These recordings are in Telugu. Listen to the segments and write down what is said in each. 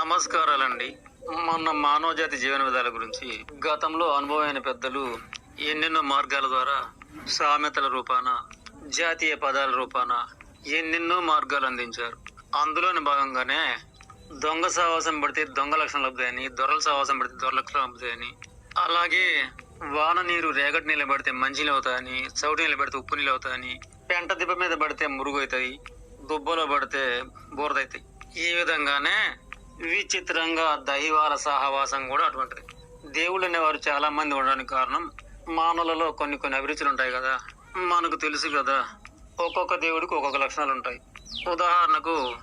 నమస్కారాలండి. మొన్న మానవజాతి జీవన విధాల గురించి గతంలో అనుభవమైన పెద్దలు ఎన్నెన్నో మార్గాల ద్వారా సామెతల రూపాన జాతీయ పదాల రూపాన ఎన్నెన్నో మార్గాలు అందించారు. అందులోని భాగంగానే దొంగ సావాసం పడితే దొంగ లక్షణాలు లభుతాయని దొరల సావాసం పడితే దొర లక్షణం లభుతాయని అలాగే వాన నీరు రేగటి నీళ్ళు పడితే మంచి నీళ్ళు అవుతాయని చౌటి నీళ్ళు పడితే ఉప్పు నీళ్ళు అవుతాయని పెంట దిబ్బ మీద పడితే మురుగు అవుతాయి దుబ్బలో పడితే బూరదవుతాయి ఈ విధంగానే విచిత్రంగా దైవాల సహవాసం కూడా అటువంటిది. దేవుళ్ళు అనేవారు చాలా మంది ఉండడానికి కారణం మానవులలో కొన్ని కొన్ని అభిరుచులు ఉంటాయి కదా. మనకు తెలుసు కదా ఒక్కొక్క దేవుడికి ఒక్కొక్క లక్షణాలు ఉంటాయి. ఉదాహరణకు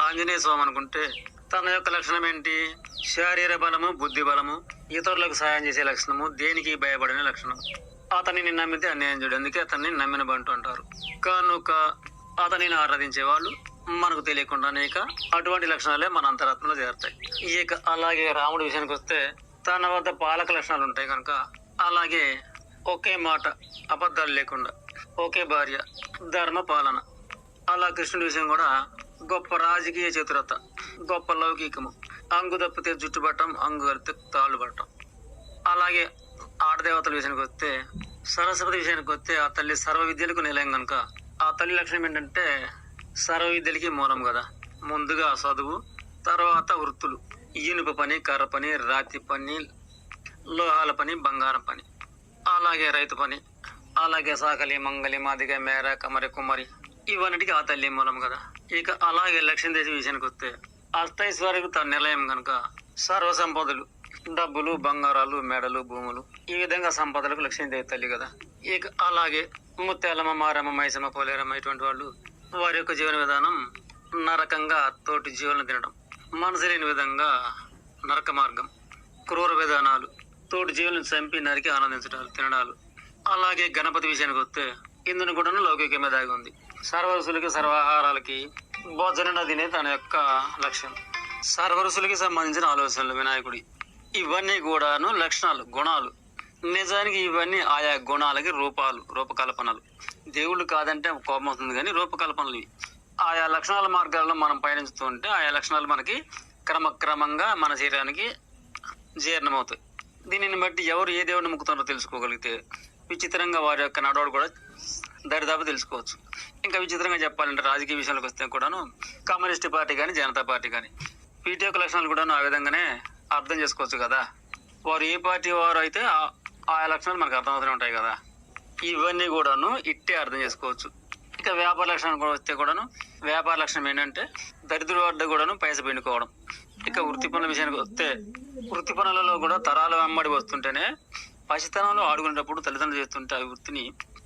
ఆంజనేయ స్వామి అనుకుంటే తన యొక్క లక్షణం ఏంటి? శారీర బలము బుద్ధి బలము ఇతరులకు సాయం చేసే లక్షణము దేనికి భయపడిన లక్షణం. అతనిని నమ్మితే అన్యాయం చేయడం అందుకే అతన్ని నమ్మిన బంటు అంటారు కనుక అతనిని ఆరాధించే వాళ్ళు మనకు తెలియకుండానే ఇక అటువంటి లక్షణాలే మన అంతరాత్మలో చేరుతాయి. ఇక అలాగే రాముడి విషయానికి వస్తే తన వద్ద పాలక లక్షణాలు ఉంటాయి కనుక అలాగే ఒకే మాట అబద్ధాలు లేకుండా ఒకే భార్య ధర్మ పాలన. అలా కృష్ణుడి విషయం కూడా గొప్ప రాజకీయ చతురత గొప్ప లౌకికము. అంగు తప్పితే జుట్టు అంగు కలిపితే తాళ్ళు పట్టం. అలాగే ఆడదేవతల విషయానికి వస్తే సరస్వతి విషయానికి వస్తే ఆ తల్లి సర్వ విద్యలకు నిలయం కనుక ఆ తల్లి లక్షణం ఏంటంటే సర్వ విద్యలకి మూలం కదా. ముందుగా చదువు తర్వాత వృత్తులు. ఇనుప పని కర్ర పని రాతి పని లోహాల పని బంగారం పని. అలాగే రైతు పని అలాగే సాకలి మంగలి మాదిగ మేర కమరి కుమరి. ఇవన్నిటికీ ఆ తల్లి మూలం కదా. ఇక అలాగే లక్ష్మీదేవి విషయానికి వస్తే అష్టైశ్వర్యకు తన నిలయం కనుక సర్వ సంపదలు డబ్బులు బంగారాలు మెడలు భూములు ఈ విధంగా సంపదలకు లక్ష్మీదేవి తల్లి కదా. ఇక అలాగే ముత్యాలమ్మ మారమ్మ మైసమ్మ పోలేరమ్మ ఇటువంటి వాళ్ళు వారి యొక్క జీవన విధానం నరకంగా తోటి జీవులను తినడం. మనసు లేని విధంగా నరక మార్గం క్రూర విధానాలు తోటి జీవులను చంపి నరికి ఆనందించడాలు తినడాలు. అలాగే గణపతి విషయానికి వస్తే ఇందుని కూడా లౌకికమే దాగి ఉంది. సర్వరుసులకి సర్వాహారాలకి భోజన నదినే తన యొక్క లక్ష్యం. సర్వరుసులకి సంబంధించిన ఆలోచనలు వినాయకుడి. ఇవన్నీ కూడాను లక్షణాలు గుణాలు. నిజానికి ఇవన్నీ ఆయా గుణాలకి రూపాలు రూపకల్పనలు. దేవుళ్ళు కాదంటే కోపం అవుతుంది కానీ రూపకల్పనలు ఆయా లక్షణాల మార్గాల్లో మనం పయనిస్తూ ఉంటే ఆయా లక్షణాలు మనకి క్రమక్రమంగా మన శరీరానికి జీర్ణమవుతాయి. దీనిని బట్టి ఎవరు ఏ దేవుడిని ముక్కుతారో తెలుసుకోగలిగితే విచిత్రంగా వారి యొక్క నడవడు కూడా దరిదాపు తెలుసుకోవచ్చు. ఇంకా విచిత్రంగా చెప్పాలంటే రాజకీయ విషయాలకు వస్తే కూడాను కమ్యూనిస్ట్ పార్టీ కానీ జనతా పార్టీ కానీ వీటి యొక్క లక్షణాలు కూడాను ఆ విధంగానే అర్థం చేసుకోవచ్చు కదా. వారు ఏ పార్టీ వారు అయితే ఆ- ఆయా లక్షణాలు మనకు అర్థమవుతూనే ఉంటాయి కదా. ఇవన్నీ కూడాను ఇట్టే అర్థం చేసుకోవచ్చు. ఇక వ్యాపార లక్షణాలు కూడా వస్తే కూడాను వ్యాపార లక్షణం ఏంటంటే దరిద్రుల వద్ద కూడాను పైస పిండుకోవడం. ఇక వృత్తి పనుల విషయానికి వస్తే వృత్తి పనులలో కూడా తరాల వెంబడి వస్తుంటేనే పసితనంలో ఆడుకునేటప్పుడు తల్లిదండ్రులు చేస్తుంటే ఆ వృత్తిని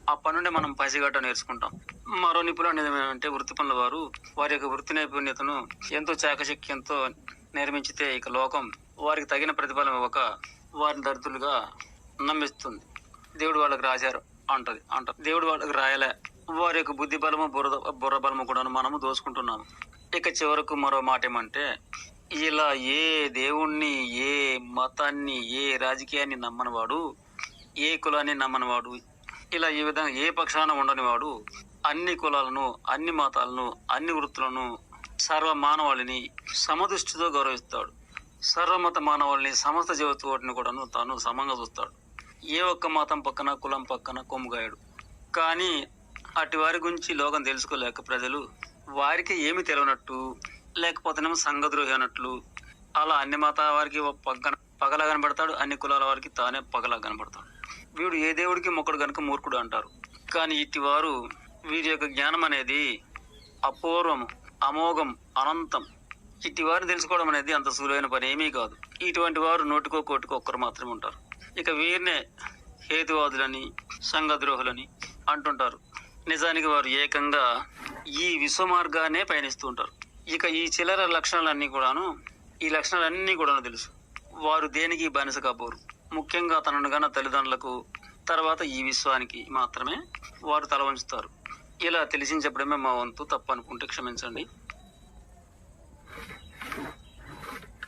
ఆ పనుండే మనం పసిగట్ట నేర్చుకుంటాం. మరో నిపుణులు అనేది ఏమంటే వృత్తి పనుల వారు వారి యొక్క వృత్తి నైపుణ్యతను ఎంతో చాకచక్యంతో నిర్మించితే ఇక లోకం వారికి తగిన ప్రతిఫలం ఇవ్వక వారిని దరిద్రులుగా నమ్మిస్తుంది. దేవుడు వాళ్ళకి రాశారు అంటది అంట దేవుడు వాళ్ళకి రాయలే. వారి యొక్క బుద్ధి బలము బుర్ర బుర్ర బలము కూడా మనము దోసుకుంటున్నాము ఇక చివరకు మరో మాట ఏమంటే ఇలా ఏ దేవుణ్ణి ఏ మతాన్ని ఏ రాజకీయాన్ని నమ్మనివాడు ఏ కులాన్ని నమ్మనివాడు ఇలా ఈ విధంగా ఏ పక్షాన ఉండనివాడు అన్ని కులాలను అన్ని మతాలను అన్ని వృత్తులను సర్వ మానవాళిని సమదృష్టితో గౌరవిస్తాడు. సర్వమత మానవాళిని సమస్త జీవతోటిని కూడాను తాను సమంగా చూస్తాడు. ఏ ఒక్క మతం పక్కన కులం పక్కన కొమ్ముగాయడు. కానీ అటు వారి గురించి లోకం తెలుసుకోలేక ప్రజలు వారికి ఏమి తెలియనట్టు లేకపోతేనేమో సంఘద్రోహి అన్నట్లు అలా అన్ని మతాల వారికి పక్కన పగలా కనబడతాడు అన్ని కులాల వారికి తానే పగలా కనబడతాడు. వీడు ఏ దేవుడికి మొక్కడు గనుక మూర్ఖుడు అంటారు. కానీ ఇటు వారు వీరి యొక్క జ్ఞానం అనేది అపూర్వం అమోఘం అనంతం. ఇటు వారిని తెలుసుకోవడం అనేది అంత సులువైన పని ఏమీ కాదు. ఇటువంటి వారు నోటికో కోటికో ఒక్కరు మాత్రమే ఉంటారు. ఇక వీరినే హేతువాదులని సంఘద్రోహులని అంటుంటారు. నిజానికి వారు ఏకంగా ఈ విశ్వ మార్గానే పయనిస్తూ ఉంటారు. ఇక ఈ చిల్లర లక్షణాలన్నీ కూడాను ఈ లక్షణాలన్నీ కూడాను తెలుసు. వారు దేనికి బానిస కాబోరు? ముఖ్యంగా తనను గన తల్లిదండ్రులకు తర్వాత ఈ విశ్వానికి మాత్రమే వారు తల వంచుతారు ఇలా తెలిసించప్పుడమే మా వంతు తప్పనుకుంటే క్షమించండి.